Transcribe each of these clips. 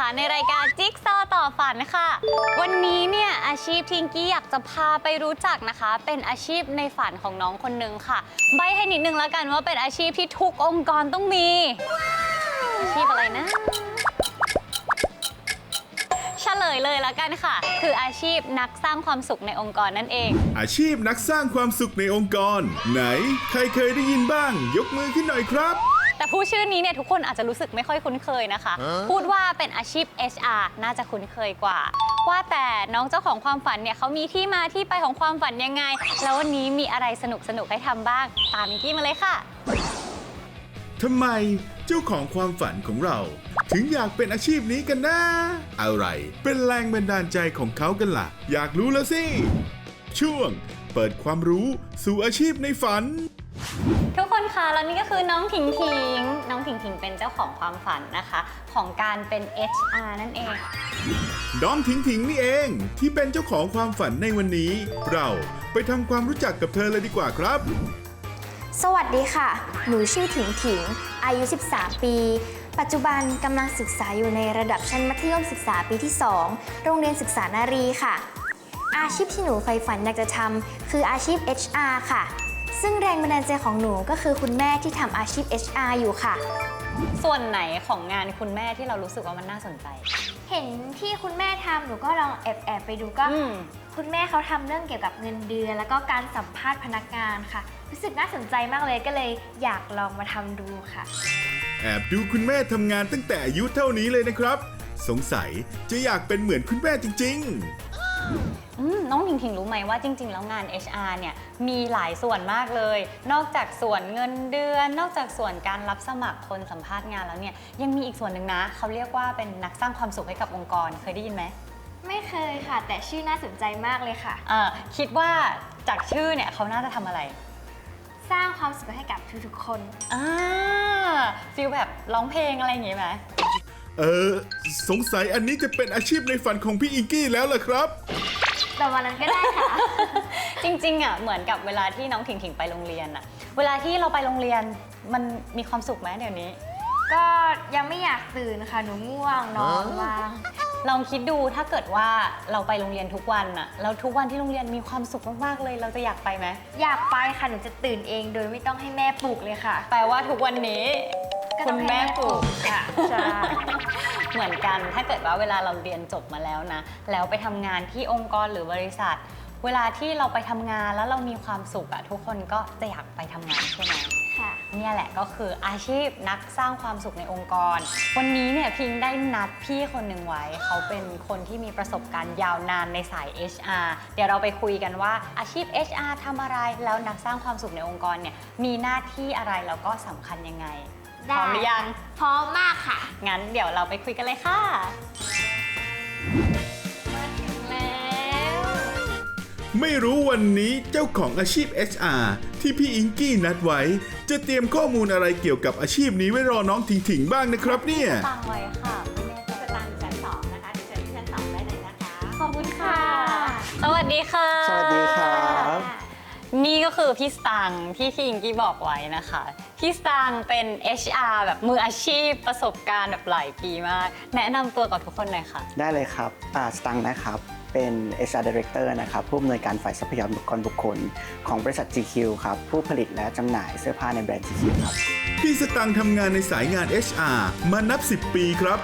นะคะในรายการจิ๊กซอต่อฝันค่ะ วันนี้เนี่ยอาชีพทิงกี้อยากจะพาไปรู้จักนะคะ เป็นอาชีพในฝันของน้องคนนึงค่ะ ใบให้นิดนึงแล้วกันว่าเป็นอาชีพที่ทุกองค์กรต้องมี อาชีพอะไรนะเฉลยเลยแล้วกันค่ะ คืออาชีพนักสร้างความสุขในองค์กรนั่นเอง อาชีพนักสร้างความสุขในองค์กร ไหน ใครเคยได้ยินบ้าง ยกมือขึ้นหน่อยครับ แต่ผู้ชื่อนี้เนี่ยทุกคนอาจจะรู้สึกไม่ค่อยคุ้นเคยนะคะ พูดว่าเป็นอาชีพ HR น่าจะคุ้นเคยกว่า ว่าแต่น้องเจ้าของความฝันเนี่ยเขามีที่มาที่ไปของความฝันยังไง แล้ววันนี้มีอะไรสนุกสนุกๆให้ทำบ้าง ตามมิกกี้มาเลยค่ะทำไมเจ้าของความฝันของเรา ถึงอยากเป็นอาชีพนี้กันนะ อะไรเป็นแรงบันดาลใจของเขากันล่ะ อยากรู้แล้วสิ ช่วง เปิดความรู้สู่อาชีพในฝัน ทุกคนคะแล้วนี่ก็คือน้องถิงถิง น้องถิงถิงเป็นเจ้าของความฝันนะคะ ของการเป็น HR นั่นเอง น้องถิงถิงนี่เอง ที่เป็นเจ้าของความฝันในวันนี้ เราไปทำความรู้จักกับเธอเลยดีกว่าครับ สวัสดีค่ะ หนูชื่อถิงถิง อายุ 13 ปี ปัจจุบันกำลังศึกษาอยู่ในระดับชั้นมัธยมศึกษาปีที่ 2 โรงเรียนศึกษานารีค่ะ อาชีพที่หนูใฝ่ฝันอยากจะทำคืออาชีพ HR ค่ะ ซึ่งแรงบันดาลใจของหนูก็คือคุณแม่ที่ทำอาชีพ HR อยู่ค่ะ ส่วนไหนของงานคุณแม่ที่เรารู้สึกว่ามันน่าสนใจ เห็นที่คุณแม่ทำหนูก็ลองแอบแอบๆไปดูก็ อืม คุณแม่เขาทำเรื่องเกี่ยวกับเงินเดือน แล้วก็การสัมภาษณ์พนักงานค่ะ รู้สึกน่าสนใจมากเลยก็เลยอยากลองมาทำดูค่ะ แอบดูคุณแม่ทำงานตั้งแต่อายุเท่านี้เลยนะครับ สงสัยจะอยากเป็นเหมือนคุณแม่จริง อืมน้องถิงถิงรู้ไหมว่าจริง ๆ แล้วงาน HR เนี่ยมีหลายส่วนมากเลย นอกจากส่วนเงินเดือน นอกจากส่วนการรับสมัครคนสัมภาษณ์งานแล้วเนี่ยยังมีอีกส่วนหนึ่งนะเขาเรียกว่าเป็นนักสร้างความสุขให้กับองค์กรเคยได้ยินไหมไม่เคยค่ะ แต่ชื่อน่าสนใจมากเลยค่ะ เอ่อคิดว่าจากชื่อเนี่ยเขาน่าจะทำอะไรสร้างความสุขให้กับทุกๆคน อ่าฟีลแบบร้องเพลงอะไรอย่างงี้ไหมๆ เออ สงสัยอันนี้จะเป็นอาชีพในฝันของพี่อิงกี้แล้วล่ะครับแต่วันนั้นก็ได้ค่ะ จริงๆอะเหมือนกับเวลาที่น้องถิงถิงไปโรงเรียนอะ เวลาที่เราไปโรงเรียนมันมีความสุขไหมเดี๋ยวนี้ ก็ยังไม่อยากตื่นค่ะหนูง่วงนอนว่างลองคิดดูถ้าเกิดว่าเราไปโรงเรียนทุกวันอะแล้วทุกวันที่โรงเรียนมีความสุขมากๆเลย เราจะอยากไปไหมอยากไปค่ะหนูจะตื่นเองโดยไม่ต้องให้แม่ปลุกเลยค่ะ แปลว่าทุกวันนี้ ก็คุต้องณให้แม่ปลูกค่ะใช่ เหมือนกันถ้าเกิดว่าเวลาเราเรียนจบมาแล้วนะ แล้วไปทำงานที่องค์กรหรือบริษัท เวลาที่เราไปทำงานแล้วเรามีความสุขอะทุกคนก็จะอยากไปทำงานใช่ไหม ค่ะ เนี่ยแหละก็คืออาชีพนักสร้างความสุขในองค์กร วันนี้เนี่ยพิงได้นัดพี่คนหนึ่งไว้ เขาเป็นคนที่มีประสบการณ์ยาวนานในสาย HR เดี๋ยวเราไปคุยกันว่าอาชีพ HR ทำอะไรแล้วนักสร้างความสุขในองค์กรเนี่ยมีหน้าที่อะไรแล้วก็สำคัญยังไง พได้ ร้อมหรือยัง พร้อมมากค่ะ งั้นเดี๋ยวเราไปคุยกันเลยค่ะแล้ว ไม่รู้วันนี้เจ้าของอาชีพ HR ที่พี่อิงกี้นัดไว้ จะเตรียมข้อมูลอะไรเกี่ยวกับอาชีพนี้ไว้รอน้องถิงถิงๆบ้างนะครับเนี่ย ตั้งไว้ค่ะสตางค์ชั้นสองนะคะดิฉันที่ชั้นสองได้เลยนะคะ ขอบคุณค่ะ สวัสดีค่ะ สวัสดีครับ นี่ก็คือพี่สตังค์ที่พี่อิงกี้บอกไว้นะคะ พี่สตังค์เป็น HR แบบมืออาชีพประสบการณ์แบบหลายปีมาก แนะนำตัวกับทุกคนหน่อยค่ะ ได้เลยครับอ่าสตังค์นะครับ เป็น HR Director นะครับ ผู้อำนวยการฝ่ายทรัพยากรบุคคล ของบริษัท GQ ครับ ผู้ผลิตและจำหน่ายเสื้อผ้าในแบรนด์ GQ ครับ พี่สตังค์ทำงานในสายงาน HR มานับ 10 ปีครับ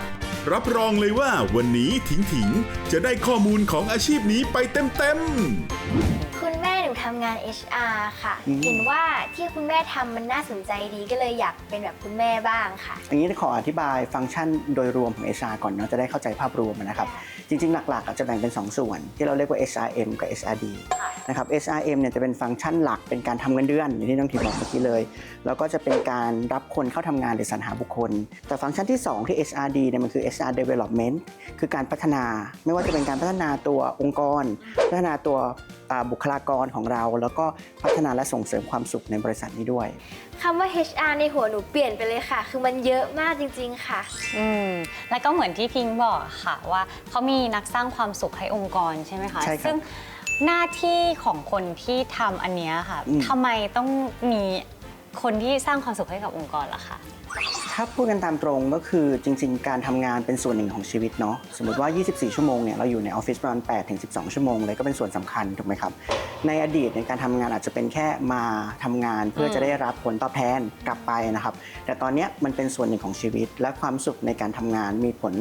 รับรองเลยว่าวันนี้ถิงถิงๆจะได้ข้อมูลของอาชีพนี้ไปเต็มๆ คุณแม่หนูทำงาน HR ค่ะ อืม เห็นว่าที่คุณแม่ทำมันน่าสนใจดีก็เลยอยากเป็นแบบคุณแม่บ้างค่ะอย่างนี้ขออธิบายฟังก์ชันโดยรวมของ HR ก่อนเนาะจะได้เข้าใจภาพรวมนะครับ จริงๆ หลักๆอาจจะแบ่งเป็น 2 ส่วน ที่เราเรียกว่า HRM กับ HRD นะครับ HRM เนี่ยจะเป็นฟังก์ชันหลักเป็นการทำเงินเดือนอย่างที่น้องทีบอกเมื่อกี้เลย แล้วก็จะเป็นการรับคนเข้าทำงานหรือสรรหาบุคคล แต่ฟังก์ชันที่ 2 ที่ HRD เนี่ยมันคือ HR Development คือการพัฒนา ไม่ว่าจะเป็นการพัฒนาตัวองค์กร พัฒนาตัวอ่าบุคลากรของเรา แล้วก็พัฒนาและส่งเสริมความสุขในบริษัทนี้ด้วยคำว่า HR ในหัวหนูเปลี่ยนไปเลยค่ะ คือมันเยอะมากจริง ๆ ค่ะ อืม แล้วก็เหมือนที่พิงค์บอกค่ะว่าเขามีนักสร้างความสุขให้องค์กรใช่ไหมคะใช่ครับซึ่ง หน้าที่ของคนที่ทำอันเนี้ยค่ะอืมทำไมต้องมีคนที่สร้างความสุขให้กับองค์กรล่ะคะ ถ้าพูดกันตามตรงก็คือจริง ๆ การทำงานเป็นส่วนหนึ่งของชีวิตเนาะสมมติว่า 24 ชั่วโมงเนี่ยเราอยู่ในออฟฟิศประมาณ8ถึง12 ชั่วโมงเลยก็เป็นส่วนสำคัญถูกไหมครับ ในอดีตในการทำงานอาจจะเป็นแค่มาทำงานเพื่อจะได้รับผลตอบแทนกลับไปนะครับ แต่ตอนเนี้ยมันเป็นส่วนหนึ่งของชีวิต และความสุขในการทำงานมีผล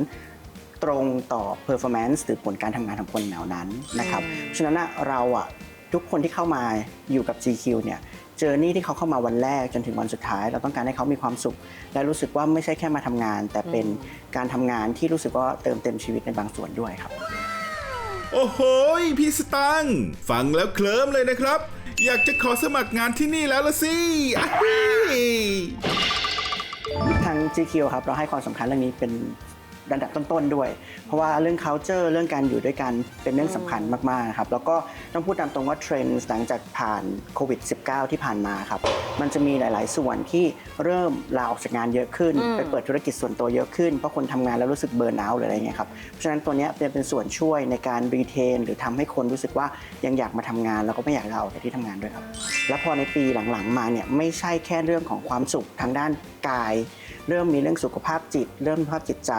ตรงต่อ performance หรือผลการทำงานของคนเหล่านั้นนะครับอืมฉะนั้นอะเราอะทุกคนที่เข้ามาอยู่กับ GQ เนี่ยเจอร์นี่ที่เขาเข้ามาวันแรกจนถึงวันสุดท้าย เราต้องการให้เขามีความสุข และรู้สึกว่าไม่ใช่แค่มาทำงาน แต่เป็นการทำงานที่รู้สึกว่าเติมเต็มชีวิตในบางส่วนด้วยครับ โอ้โหยพี่สตังค์ฟังแล้วเคลิ้มเลยนะครับ อยากจะขอสมัครงานที่นี่แล้วละสิอะฮิทาง GQ ครับเราให้ความสำคัญเรื่องนี้เป็น ระดับต้นๆด้วย เพราะว่าเรื่อง culture เรื่องการอยู่ด้วยกันเป็นเรื่องสำคัญมากๆครับแล้วก็ต้องพูดตามตรงว่าเทรนด์หลังจากผ่านโควิด -19 ที่ผ่านมาครับมันจะมีหลาย ๆ ส่วนที่เริ่มลาออกจากงานเยอะขึ้นอืมไปเปิดธุรกิจส่วนตัวเยอะขึ้นเพราะคนทำงานแล้วรู้สึกเบิร์นเอาท์หรืออะไรเงี้ยครับเพราะฉะนั้นตัวเนี้ยเป็นเป็นส่วนช่วยในการรีเทนหรือทำให้คนรู้สึกว่ายังอยากมาทำงานแล้วก็ไม่อยากลาออกจากที่ทำงานด้วยครับ แล้วพอในปีหลังๆ มาเนี่ยไม่ใช่แค่เรื่องของความสุขทางด้านกาย เริ่มมีเรื่องสุขภาพจิต เริ่มสภาพจิตใจ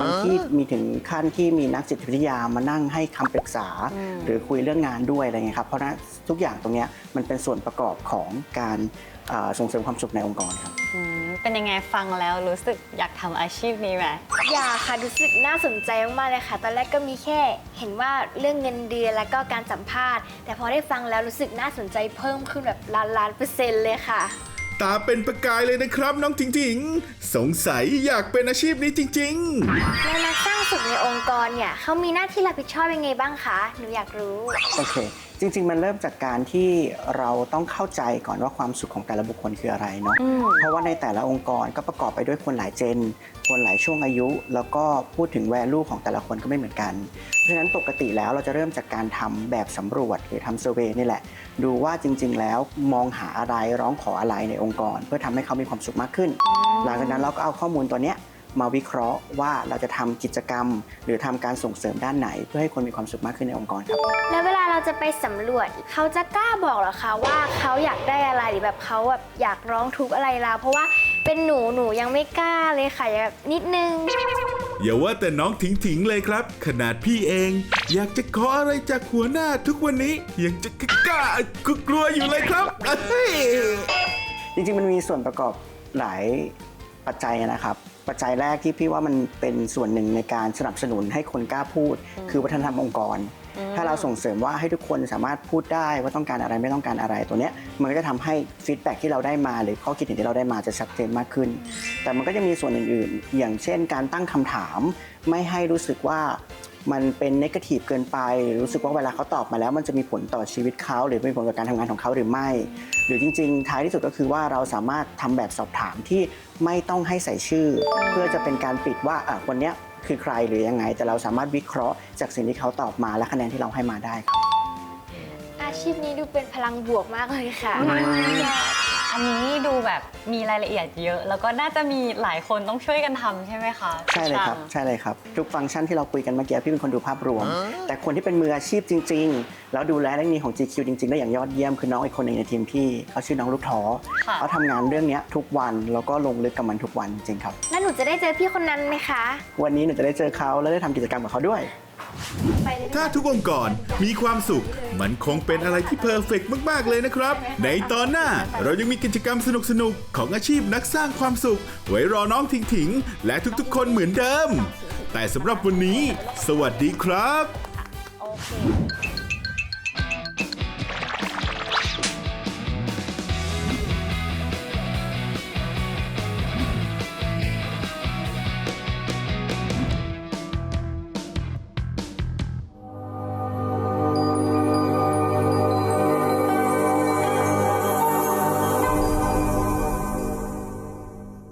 บางที่มีถึงขั้นที่มีนักจิตวิทยามานั่งให้คำปรึกษาอืมหรือคุยเรื่องงานด้วยอะไรเงี้ยครับเพราะฉะนั้นทุกอย่างตรงเนี้ยมันเป็นส่วนประกอบของการอ่าส่งเสริมความสุขในองค์กรครับอืมเป็นยังไงฟังแล้วรู้สึกอยากทำอาชีพนี้ไหมอยากค่ะรู้สึกน่าสนใจมากๆเลยค่ะ ตอนแรกก็มีแค่เห็นว่าเรื่องเงินเดือนแล้วก็การสัมภาษณ์ แต่พอได้ฟังแล้วรู้สึกน่าสนใจเพิ่มขึ้นแบบล้านล้านๆเปอร์เซ็นต์เลยค่ะ ตาเป็นประกายเลยนะครับน้องถิงถิงสงสัยอยากเป็นอาชีพนี้จริง ๆ แล้วนักสร้างสุขในองค์กรเนี่ยเขามีหน้าที่รับผิดชอบยังไงบ้างคะ หนูอยากรู้ โอเค จริง ๆ มันเริ่มจากการที่เราต้องเข้าใจก่อนว่าความสุขของแต่ละบุคคลคืออะไรเนาะอืมเพราะว่าในแต่ละองค์กรก็ประกอบไปด้วยคนหลายเจน คนหลายช่วงอายุ แล้วก็พูดถึงแวลูของแต่ละคนก็ไม่เหมือนกันเพราะฉะนั้นปกติแล้วเราจะเริ่มจากการทำแบบสำรวจหรือทำเซอร์เวยนี่แหละ ดูว่าจริง ๆ แล้วมองหาอะไรร้องขออะไรในองค์กร เพื่อทำให้เขามีความสุขมากขึ้น หลังจากนั้นเราก็เอาข้อมูลตัวเนี้ย มาวิเคราะห์ว่าเราจะทำกิจกรรม หรือทำการส่งเสริมด้านไหน เพื่อให้คนมีความสุขมากขึ้นในองค์กรครับ แล้วเวลาเราจะไปสำรวจเขาจะกล้าบอกเหรอคะว่าเขาอยากได้อะไรหรือแบบเขาแบบอยากร้องทุกข์อะไรเราเพราะว่าเป็นหนูหนูยังไม่กล้าเลยค่ะอยากแบบนิดนึงอย่าว่าแต่น้องถิงถิงเลยครับ ขนาดพี่เอง อยากจะขออะไรจากหัวหน้าทุกวันนี้ยังจะกล้ากลัวอยู่เลยครับเฮ้ยจริงๆมันมีส่วนประกอบหลายปัจจัยนะครับ ปัจจัยแรกที่พี่ว่ามันเป็นส่วนหนึ่งในการสนับสนุนให้คนกล้าพูด คือวัฒนธรรมองค์กร ถ้าเราส่งเสริมว่าให้ทุกคนสามารถพูดได้ว่าต้องการอะไรไม่ต้องการอะไรตัวเนี้ยมันก็จะทำให้ฟีดแบ็กที่เราได้มา หรือข้อคิดเห็นที่เราได้มาจะชัดเจนมากขึ้น แต่มันก็จะมีส่วนอื่นๆ อย่างเช่น การตั้งคำถาม ไม่ให้รู้สึกว่า มันเป็นนกาทีฟเกินไปหรือรู้สึกว่าเวลาเขาตอบมาแล้วมันจะมีผลต่อชีวิตเขาหรือมีผลต่อการทำงานของเขาหรือไม่ หรือจริง ๆ ท้ายที่สุดก็คือว่าเราสามารถทำแบบสอบถามที่ไม่ต้องให้ใส่ชื่อ เพื่อจะเป็นการปิดว่าอะคนเนี้ยคือใครหรือยังไง แต่เราสามารถวิเคราะห์จากสิ่งที่เขาตอบมาและคะแนนที่เราให้มาได้ครับอาชีพนี้ดูเป็นพลังบวกมากเลยค่ะ อันนี้ดูแบบมีรายละเอียดเยอะ แล้วก็น่าจะมีหลายคนต้องช่วยกันทำใช่ไหมคะใช่เลยครับช่างใช่เลยครับ ทุกฟังก์ชันที่เราคุยกันเมื่อกี้พี่เป็นคนดูภาพรวม แต่คนที่เป็นมืออาชีพจริง ๆ แล้วดูแลเรื่องนี้ของ GQ จริงๆ ได้อย่างยอดเยี่ยมคือน้องอีกคนหนึ่งในทีมพี่เขาชื่อน้องลูกท้อค่ะเขาทำงานเรื่องเนี้ยทุกวันแล้วก็ลงลึกกับมันทุกวันจริงๆครับ แล้วหนูจะได้เจอพี่คนนั้นไหมคะ วันนี้หนูจะได้เจอเขาและได้ทำกิจกรรมกับเขาด้วยไปเลย ถ้าทุกองค์กรมีความสุข มันคงเป็นอะไรที่เพอร์เฟกมาก ๆ เลยนะครับ ในตอนหน้าเรายังมีกิจกรรมสนุก ๆ ของอาชีพนักสร้างความสุข ไว้รอน้องถิงถิงและทุกๆ คนเหมือนเดิม แต่สำหรับวันนี้ สวัสดีครับ โอเค